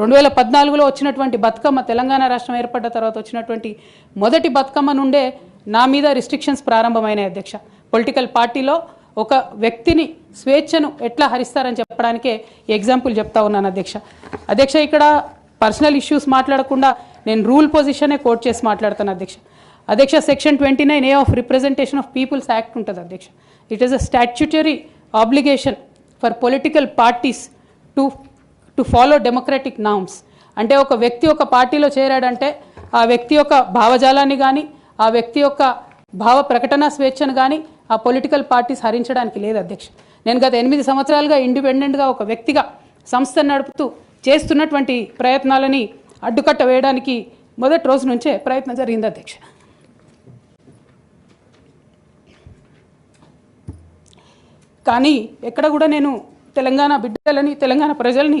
రెండు వేల పద్నాలుగులో వచ్చినటువంటి బతుకమ్మ తెలంగాణ రాష్ట్రం ఏర్పడ్డ తర్వాత వచ్చినటువంటి మొదటి బతుకమ్మ నుండే నా మీద రిస్ట్రిక్షన్స్ ప్రారంభమైనాయి అధ్యక్ష. పొలిటికల్ పార్టీలో ఒక వ్యక్తిని స్వేచ్ఛను ఎట్లా హరిస్తారని చెప్పడానికే ఎగ్జాంపుల్ చెప్తా ఉన్నాను అధ్యక్ష. అధ్యక్ష ఇక్కడ పర్సనల్ ఇష్యూస్ మాట్లాడకుండా నేను రూల్ పొజిషనే కోట్ చేసి మాట్లాడతాను అధ్యక్ష. అధ్యక్ష section twenty nine A of representation of peoples act ఉంటుంది అధ్యక్ష. It is a statutory obligation for political parties to to follow democratic norms అంటే ఒక వ్యక్తి ఒక పార్టీలో చేరాడంటే ఆ వ్యక్తి యొక్క భావజాలాన్ని కానీ ఆ వ్యక్తి యొక్క భావ ప్రకటన స్వేచ్ఛను కానీ ఆ పొలిటికల్ పార్టీస్ హరించడానికి లేదు అధ్యక్ష. నేను గత ఎనిమిది సంవత్సరాలుగా ఇండిపెండెంట్గా ఒక వ్యక్తిగా సంస్థను నడుపుతూ చేస్తున్నటువంటి ప్రయత్నాలని అడ్డుకట్ట వేయడానికి మొదటి రోజు నుంచే ప్రయత్నం జరిగింది అధ్యక్ష. కానీ ఎక్కడ కూడా నేను తెలంగాణ బిడ్డలని తెలంగాణ ప్రజల్ని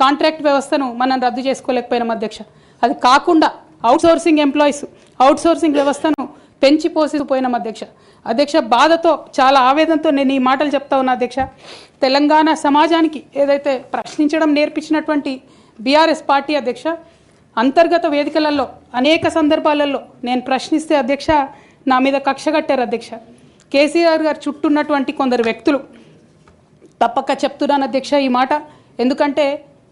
కాంట్రాక్ట్ వ్యవస్థను మనం రద్దు చేసుకోలేకపోయినాం అధ్యక్ష. అది కాకుండా అవుట్సోర్సింగ్ ఎంప్లాయీస్ అవుట్సోర్సింగ్ వ్యవస్థను పెంచి పోసిపోయినాం అధ్యక్ష. అధ్యక్ష బాధతో చాలా ఆవేదనతో నేను ఈ మాటలు చెప్తా ఉన్నా అధ్యక్ష. తెలంగాణ సమాజానికి ఏదైతే ప్రశ్నించడం నేర్పించినటువంటి బీఆర్ఎస్ పార్టీ అధ్యక్ష అంతర్గత వేదికలలో అనేక సందర్భాలలో నేను ప్రశ్నిస్తే అధ్యక్ష నా మీద కక్ష కట్టారు అధ్యక్ష. కేసీఆర్ గారు చుట్టూన్నటువంటి కొందరు వ్యక్తులు తప్పక చెప్తున్నాను అధ్యక్ష ఈ మాట. ఎందుకంటే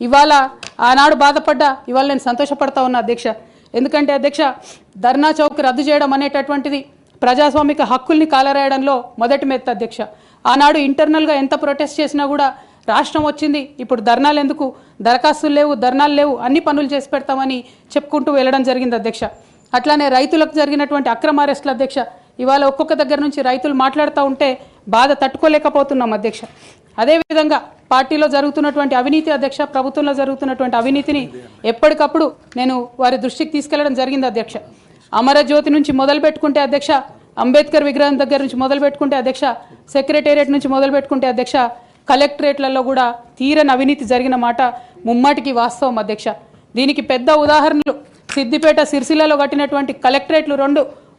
ఇవాళ ఆనాడు బాధపడ్డా ఇవాళ నేను సంతోషపడతా ఉన్నా అధ్యక్ష. ఎందుకంటే అధ్యక్ష ధర్నా చౌక్ రద్దు చేయడం అనేటటువంటిది ప్రజాస్వామిక హక్కుల్ని కాలరాయడంలో మొదటి మెత్త అధ్యక్ష. ఆనాడు ఇంటర్నల్గా ఎంత ప్రొటెస్ట్ చేసినా కూడా రాష్ట్రం వచ్చింది ఇప్పుడు ధర్నాలు ఎందుకు? దరఖాస్తులు లేవు ధర్నాలు లేవు అన్ని పనులు చేసి పెడతామని చెప్పుకుంటూ వెళ్ళడం జరిగింది అధ్యక్ష. అట్లానే రైతులకు జరిగినటువంటి అక్రమ అరెస్టుల అధ్యక్ష ఇవాళ ఒక్కొక్క దగ్గర నుంచి రైతులు మాట్లాడుతూ ఉంటే బాధ తట్టుకోలేకపోతున్నాం అధ్యక్ష. అదేవిధంగా పార్టీలో జరుగుతున్నటువంటి అవినీతి అధ్యక్ష ప్రభుత్వంలో జరుగుతున్నటువంటి అవినీతిని ఎప్పటికప్పుడు నేను వారి దృష్టికి తీసుకెళ్ళడం జరిగింది అధ్యక్ష. అమరజ్యోతి నుంచి మొదలు పెట్టుకుంటే అధ్యక్ష అంబేద్కర్ విగ్రహం దగ్గర నుంచి మొదలు పెట్టుకుంటే అధ్యక్ష సెక్రటేరియట్ నుంచి మొదలు పెట్టుకుంటే అధ్యక్ష కలెక్టరేట్లలో కూడా తీరని అవినీతి జరిగిన మాట ముమ్మాటికి వాస్తవం అధ్యక్ష. దీనికి పెద్ద ఉదాహరణలు సిద్దిపేట సిరిసిల్లలో కట్టినటువంటి కలెక్టరేట్లు రెండు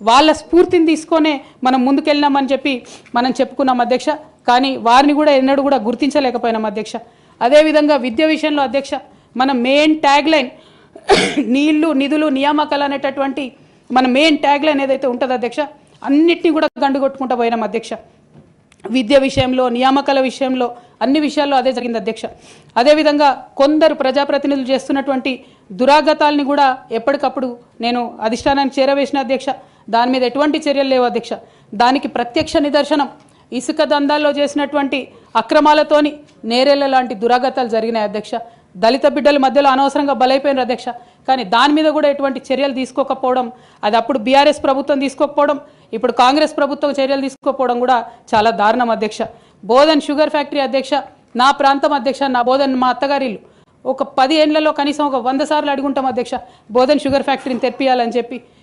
వాళ్ళ స్ఫూర్తిని తీసుకొనే మనం ముందుకెళ్ళినామని చెప్పి మనం చెప్పుకున్నాం అధ్యక్ష. కానీ వారిని కూడా ఎన్నడూ కూడా గుర్తించలేకపోయినాం అధ్యక్ష. అదేవిధంగా విద్య విషయంలో అధ్యక్ష మన మెయిన్ ట్యాగ్ లైన్ నీళ్ళు నిధులు నియామకాలు అనేటటువంటి మన మెయిన్ ట్యాగ్ లైన్ ఏదైతే ఉంటుందో అధ్యక్ష అన్నిటినీ కూడా గండుగొట్టుకుంటూ పోయినాం అధ్యక్ష. విద్య విషయంలో నియామకాల విషయంలో అన్ని విషయాల్లో అదే జరిగింది అధ్యక్ష. అదేవిధంగా కొందరు ప్రజాప్రతినిధులు చేస్తున్నటువంటి దురాగతాల్ని కూడా ఎప్పటికప్పుడు నేను అధిష్టానానికి చేరవేసిన అధ్యక్ష. దాని మీద ఎటువంటి చర్యలు లేవు అధ్యక్ష. దానికి ప్రత్యక్ష నిదర్శనం. ఇసుక దందాల్లో చేసినటువంటి అక్రమాలతోని నేరేళ్ళ లాంటి దురాగతాలు జరిగినాయి అధ్యక్ష. దళిత బిడ్డల మధ్యలో అనవసరంగా బలైపోయినారు అధ్యక్ష. కానీ దాని మీద కూడా ఎటువంటి చర్యలు తీసుకోకపోవడం అది అప్పుడు బీఆర్ఎస్ ప్రభుత్వం తీసుకోకపోవడం ఇప్పుడు కాంగ్రెస్ ప్రభుత్వం చర్యలు తీసుకోకపోవడం కూడా చాలా దారుణం అధ్యక్ష. బోధన్ షుగర్ ఫ్యాక్టరీ అధ్యక్ష నా ప్రాంతం అధ్యక్ష నా బోధన్ మా అత్తగారిల్లు ఒక పది ఏళ్ళలో కనీసం ఒక వంద సార్లు అడుగుంటాం అధ్యక్ష బోధన్ షుగర్ ఫ్యాక్టరీని తెప్పియాలని చెప్పి.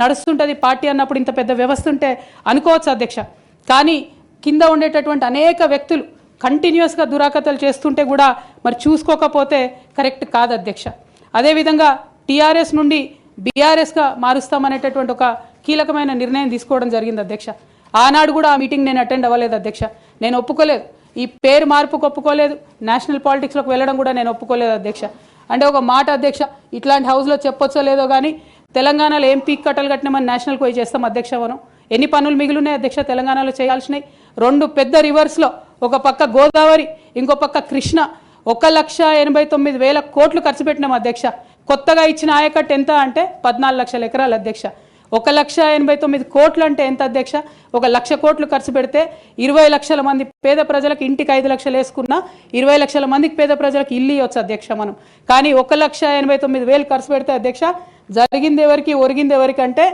నడుస్తుంటుంది పార్టీ అన్నప్పుడు ఇంత పెద్ద వ్యవస్థ ఉంటే అనుకోవచ్చు అధ్యక్ష. కానీ కింద ఉండేటటువంటి అనేక వ్యక్తులు కంటిన్యూస్గా దురాకతలు చేస్తుంటే కూడా మరి చూసుకోకపోతే కరెక్ట్ కాదు అధ్యక్ష. అదేవిధంగా టీఆర్ఎస్ నుండి బీఆర్ఎస్గా మారుస్తామనేటటువంటి ఒక కీలకమైన నిర్ణయం తీసుకోవడం జరిగింది అధ్యక్ష. ఆనాడు కూడా ఆ మీటింగ్ నేను అటెండ్ అవ్వలేదు అధ్యక్ష. నేను ఒప్పుకోలేదు. ఈ పేరు మార్పుకు ఒప్పుకోలేదు. నేషనల్ పాలిటిక్స్లోకి వెళ్ళడం కూడా నేను ఒప్పుకోలేదు అధ్యక్ష. అంటే ఒక మాట అధ్యక్ష ఇట్లాంటి హౌస్లో చెప్పొచ్చో లేదో కానీ తెలంగాణలో ఏం పీక్ కట్టలు కట్టినామని నేషనల్కి పోయి చేస్తాం అధ్యక్ష మనం ఎన్ని పనులు మిగిలినాయి అధ్యక్ష? తెలంగాణలో చేయాల్సినవి. రెండు పెద్ద రివర్స్లో ఒక పక్క గోదావరి ఇంకో పక్క కృష్ణ. ఒక లక్ష ఎనభై తొమ్మిది వేల కోట్లు ఖర్చు పెట్టినాం అధ్యక్ష. కొత్తగా ఇచ్చిన ఆయకట్టు ఎంత అంటే పద్నాలుగు లక్షల ఎకరాలు అధ్యక్ష. ఒక లక్ష ఎనభై తొమ్మిది కోట్లు అంటే ఎంత అధ్యక్ష? ఒక లక్ష కోట్లు ఖర్చు పెడితే ఇరవై లక్షల మంది పేద ప్రజలకు ఇంటికి ఐదు లక్షలు వేసుకున్నా ఇరవై లక్షల మందికి పేద ప్రజలకు ఇల్లు ఇవ్వచ్చు అధ్యక్ష మనం. కానీ ఒక లక్ష ఎనభై తొమ్మిది వేలు ఖర్చు పెడితే అధ్యక్ష జరిగింది ఎవరికి ఒరిగింది ఎవరికంటే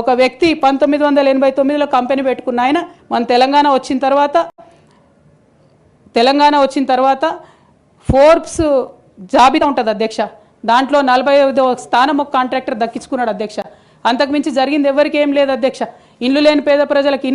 ఒక వ్యక్తి పంతొమ్మిది వందల ఎనభై తొమ్మిదిలో కంపెనీ పెట్టుకున్న ఆయన మన తెలంగాణ వచ్చిన తర్వాత తెలంగాణ వచ్చిన తర్వాత ఫోర్బ్స్ జాబితా ఉంటుంది అధ్యక్ష. దాంట్లో నలభై ఐదో స్థానం ఒక కాంట్రాక్టర్ దక్కించుకున్నాడు అధ్యక్ష. అంతకుమించి జరిగింది ఎవరికి ఏం లేదు అధ్యక్ష. ఇల్లు లేని పేద ప్రజలకు ఇల్లు